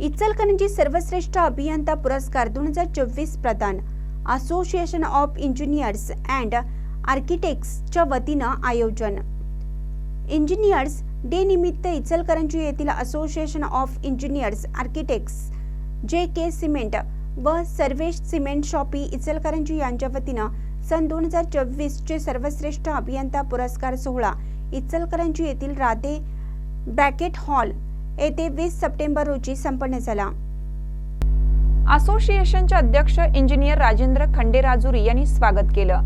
इचलकरंजी सर्वश्रेष्ठ अभियंता पुरस्कार दोन हजार चोवीस प्रदान. असोसिएशन ऑफ इंजिनियर्स अँड आर्किटेक्ट्सच्या वतीनं आयोजन. इंजिनियर्स डे निमित्त इचलकरंजी येथील असोसिएशन ऑफ इंजिनियर्स आर्किटेक्ट्स जे के सिमेंट व सर्वेश सिमेंट शॉपी इचलकरंजी यांच्या वतीनं सन दोन हजार चोवीसचे सर्वश्रेष्ठ अभियंता पुरस्कार सोहळा इचलकरंजी येथील राधे ब्रॅकेट हॉल येथे वीस सप्टेंबर रोजी संपन्न झाला. असोसिएशनचे अध्यक्ष इंजिनियर राजेंद्र खंडेराजुरी यांनी स्वागत केलं.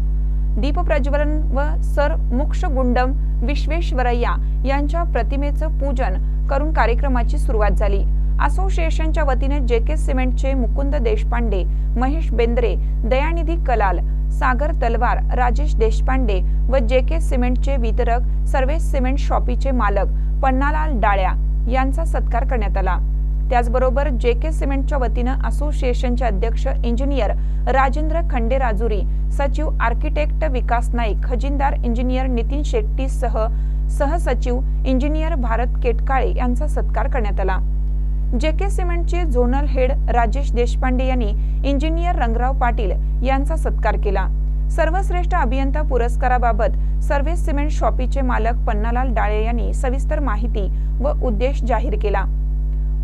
दीप प्रज्वलन व सर मोक्षगुंडम विश्वेश्वरय्या यांच्या प्रतिमेचं पूजन करून कार्यक्रमाची सुरुवात झाली. असोसिएशनच्या वतीने जे के सिमेंटचे मुकुंद देशपांडे महेश बेंद्रे दयानिधी कलाल सागर तलवार राजेश देशपांडे व जे के सिमेंटचे वितरक सर्वेश सिमेंट शॉपीचे मालक पन्नालाल डाळ्या यांचा सत्कार करण्यात आला. त्याचबरोबर जे के सिमेंटच्या वतीनं असोसिएशनचे अध्यक्ष इंजिनियर राजेंद्र खंडेराजुरी सचिव आर्किटेक्ट विकास नाईक खजिनदार इंजिनियर नितीन शेट्टी सह सहसचिव इंजिनियर भारत केटकाळे यांचा सत्कार करण्यात आला. जे के सिमेंटचे झोनल हेड राजेश देशपांडे यांनी इंजिनियर रंगराव पाटील यांचा सत्कार केला. सर्वश्रेष्ठ अभियंता पुरस्काराबाबत सर्व्हिस सिमेंट शॉपीचे मालक पन्नालाल डाळे यांनी सविस्तर माहिती व उद्देश जाहीर केला.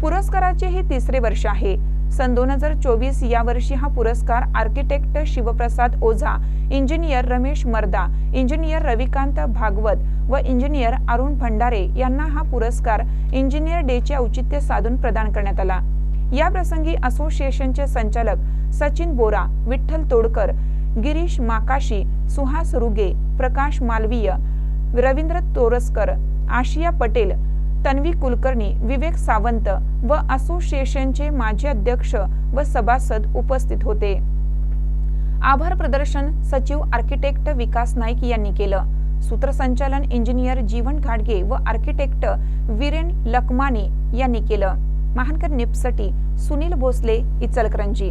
पुरस्काराचे हे तिसरे वर्ष आहे. सन दोन हजार चोवीस या वर्षी हा पुरस्कार architect Shivprasad Ojha engineer Ramesh Marda engineer Ravikant Bhagwat व इंजिनियर अरुण भंडारे यांना हा पुरस्कार इंजिनियर डेचे औचित्य साधून प्रदान करण्यात आला. या प्रसंगी असोसिएशनचे संचालक सचिन बोरा विठ्ठल तोडकर गिरीश माकाशी सुहास रुगे प्रकाश मालवीय रवींद्र तोरसकर आशिया पटेल तन्वी कुलकर्णी विवेक सावंत व असोसिएशनचे माजी अध्यक्ष व सभासद उपस्थित होते. आभार प्रदर्शन सचिव आर्किटेक्ट विकास नाईक यांनी केलं. सूत्रसंचालन इंजिनियर जीवन घाडगे व आर्किटेक्ट वीरेन लकमानी यांनी केलं. महानकर निपसटी सुनील भोसले इचलकरंजी.